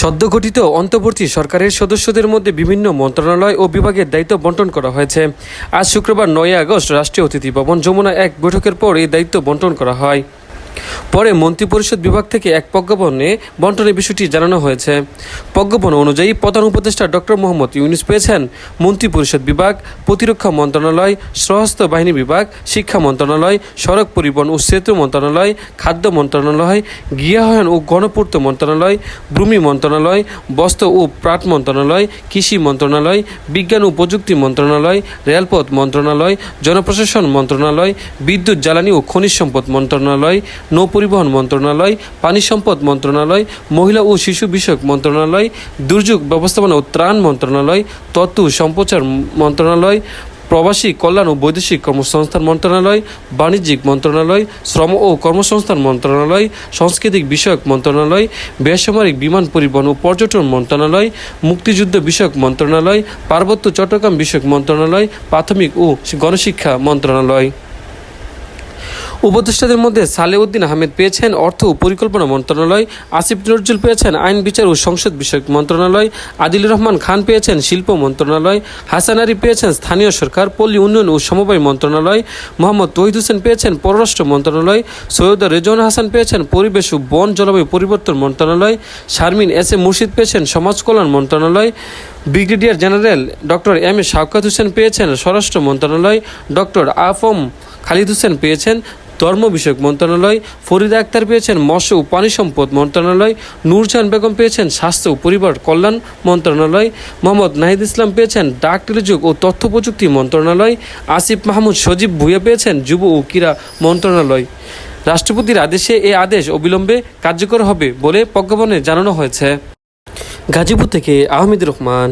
সদ্য গঠিত অন্তর্বর্তী সরকারের সদস্যদের মধ্যে বিভিন্ন মন্ত্রণালয় ও বিভাগের দায়িত্ব বন্টন করা হয়েছে। আজ শুক্রবার নয় আগস্ট রাষ্ট্রীয় অতিথি ভবন যমুনা এক বৈঠকের পর এই দায়িত্ব বন্টন করা হয়। পরে মন্ত্রিপরিষদ বিভাগ থেকে এক প্রজ্ঞাপনে বন্টনের বিষয়টি জানানো হয়েছে। প্রজ্ঞাপন অনুযায়ী প্রধান উপদেষ্টা ডক্টর মোহাম্মদ ইউনুস পেয়েছেন। মন্ত্রিপরিষদ বিভাগ, প্রতিরক্ষা মন্ত্রণালয়, সশস্ত্র বাহিনী বিভাগ, শিক্ষা মন্ত্রণালয়, সড়ক পরিবহন ও সেতু মন্ত্রণালয়, খাদ্য মন্ত্রণালয়, গৃহায়ন ও গণপূর্ত মন্ত্রণালয়, ভূমি মন্ত্রণালয়, বস্ত্র ও প্রাট মন্ত্রণালয়, কৃষি মন্ত্রণালয়, বিজ্ঞান ও প্রযুক্তি মন্ত্রণালয়, রেলপথ মন্ত্রণালয়, জনপ্রশাসন মন্ত্রণালয়, বিদ্যুৎ, জ্বালানি ও খনিজ সম্পদ মন্ত্রণালয় নৌ পরিবহন মন্ত্রণালয়, পানি সম্পদ মন্ত্রণালয়, মহিলা ও শিশু বিষয়ক মন্ত্রণালয়, দুর্যোগ ব্যবস্থাপনা ও ত্রাণ মন্ত্রণালয়, তথ্য সম্প্রচার মন্ত্রণালয়, প্রবাসী কল্যাণ ও বৈদেশিক কর্মসংস্থান মন্ত্রণালয়, বাণিজ্যিক মন্ত্রণালয়, শ্রম ও কর্মসংস্থান মন্ত্রণালয়, সাংস্কৃতিক বিষয়ক মন্ত্রণালয়, বেসামরিক বিমান পরিবহন ও পর্যটন মন্ত্রণালয়, মুক্তিযুদ্ধ বিষয়ক মন্ত্রণালয়, পার্বত্য চট্টগ্রাম বিষয়ক মন্ত্রণালয়, প্রাথমিক ও গণশিক্ষা মন্ত্রণালয়। উপদেষ্টাদের মধ্যে সালেউদ্দিন আহমেদ পেয়েছেন অর্থ ও পরিকল্পনা মন্ত্রণালয়, আসিফ নজরুল পেয়েছেন আইন, বিচার ও সংসদ বিষয়ক মন্ত্রণালয়, আদিলুর রহমান খান পেয়েছেন শিল্প মন্ত্রণালয়, হাসান আলী পেয়েছেন স্থানীয় সরকার, পল্লী উন্নয়ন ও সমবায় মন্ত্রণালয়, মোহাম্মদ তহিদ হোসেন পেয়েছেন পররাষ্ট্র মন্ত্রণালয়, সৈয়দ রেজন হাসান পেয়েছেন পরিবেশ ও বন জলবায়ু পরিবর্তন মন্ত্রণালয়, শারমিন এস এ মুর্শিদ পেয়েছেন সমাজ কল্যাণ মন্ত্রণালয়, brigadier general doctor M A Shawkat Hossain পেয়েছেন স্বরাষ্ট্র মন্ত্রণালয়, ডক্টর আফম খালিদ হোসেন পেয়েছেন ধর্ম বিষয়ক মন্ত্রণালয়, ফরিদা আক্তার পেয়েছেন মৎস্য ও পানি সম্পদ মন্ত্রণালয়, নূরজাহান বেগম পেয়েছেন স্বাস্থ্য ও পরিবার কল্যাণ মন্ত্রণালয়, মোহাম্মদ নাহিদ ইসলাম পেয়েছেন ডাক টেলিযোগ ও তথ্য প্রযুক্তি মন্ত্রণালয়, আসিফ মাহমুদ সজীব ভুইয়া পেয়েছেন যুব ও ক্রীড়া মন্ত্রণালয়। রাষ্ট্রপতির আদেশে এ আদেশ অবিলম্বে কার্যকর হবে বলে প্রজ্ঞাপনে জানানো হয়েছে। গাজীপুর থেকে আহমেদ রহমান।